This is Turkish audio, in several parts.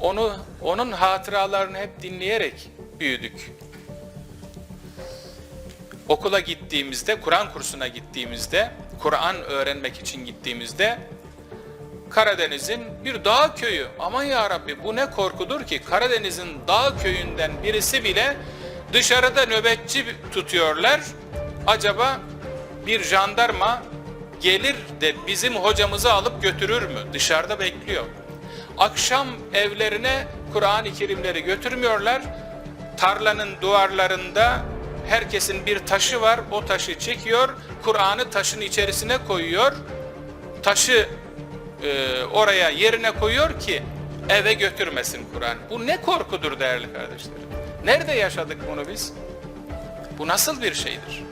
Onu onun hatıralarını hep dinleyerek büyüdük. Okula gittiğimizde, Kur'an kursuna gittiğimizde, Kur'an öğrenmek için gittiğimizde Karadeniz'in bir dağ köyü. Aman ya Rabbi bu ne korkudur ki Karadeniz'in dağ köyünden birisi bile dışarıda nöbetçi tutuyorlar. Acaba bir jandarma gelir de bizim hocamızı alıp götürür mü? Dışarıda bekliyor. Akşam evlerine Kur'an-ı Kerimleri götürmüyorlar. Tarlanın duvarlarında herkesin bir taşı var. O taşı çekiyor. Kur'an'ı taşın içerisine koyuyor. Taşı e, oraya yerine koyuyor ki eve götürmesin Kur'an. Bu ne korkudur değerli kardeşlerim. Nerede yaşadık bunu biz? Bu nasıl bir şeydir?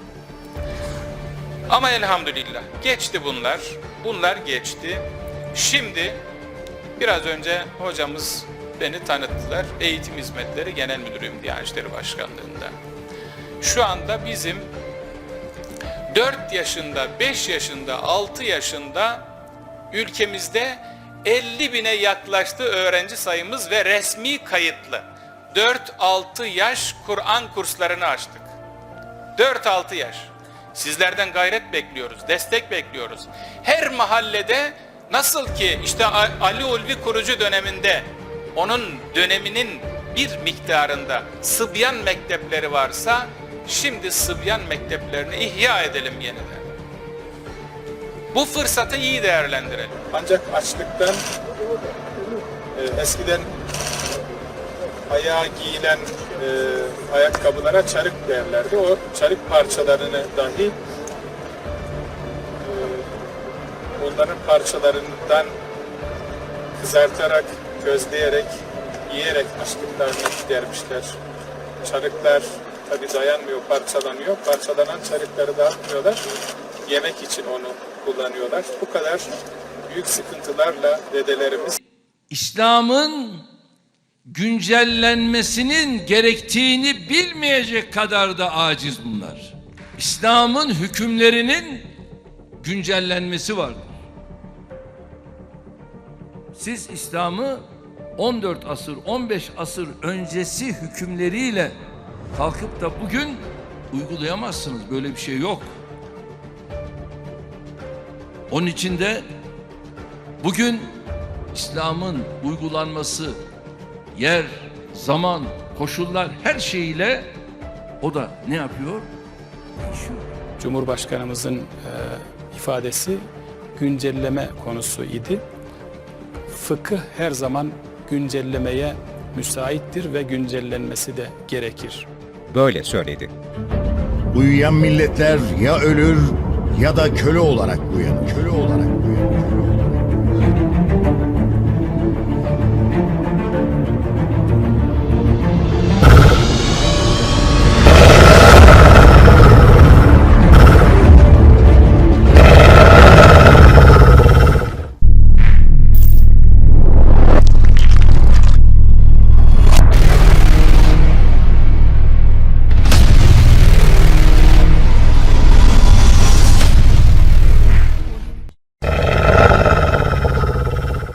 Ama elhamdülillah geçti bunlar. Bunlar geçti. Şimdi biraz önce hocamız beni tanıttılar. Eğitim Hizmetleri Genel Müdürüyüm Diyanet İşleri Başkanlığı'nda. Şu anda bizim 4 yaşında, 5 yaşında, 6 yaşında ülkemizde 50 bine yaklaştı öğrenci sayımız ve resmi kayıtlı. 4-6 yaş Kur'an kurslarını açtık. 4-6 yaş. Sizlerden gayret bekliyoruz, destek bekliyoruz. Her mahallede nasıl ki işte Ali Ulvi kurucu döneminde onun döneminin bir miktarında Sıbyan mektepleri varsa şimdi Sıbyan mekteplerini ihya edelim yeniden. Bu fırsatı iyi değerlendirelim. Ancak açlıktan e, eskiden ayağa giyilen e, ayakkabılara çarık derlerdi. O çarık parçalarını dahi onların parçalarından kızartarak, közleyerek, yiyerek açlıklarını gidermişler. Çarıklar tabi dayanmıyor, parçalanıyor. Parçalanan çarıkları dağıtmıyorlar. Yemek için onu kullanıyorlar. Bu kadar büyük sıkıntılarla dedelerimiz İslam'ın güncellenmesinin gerektiğini bilmeyecek kadar da aciz bunlar. İslam'ın hükümlerinin güncellenmesi vardır. Siz İslam'ı 14 asır, 15 asır öncesi hükümleriyle kalkıp da bugün uygulayamazsınız. Böyle bir şey yok. Onun için de bugün İslam'ın uygulanması yer, zaman, koşullar her şeyiyle o da ne yapıyor? Değişiyor. Cumhurbaşkanımızın e, ifadesi güncelleme konusu idi. Fıkıh her zaman güncellemeye müsaittir ve güncellenmesi de gerekir. Böyle söyledi. Uyuyan milletler ya ölür ya da köle olarak uyanır. Köle olarak uyanır.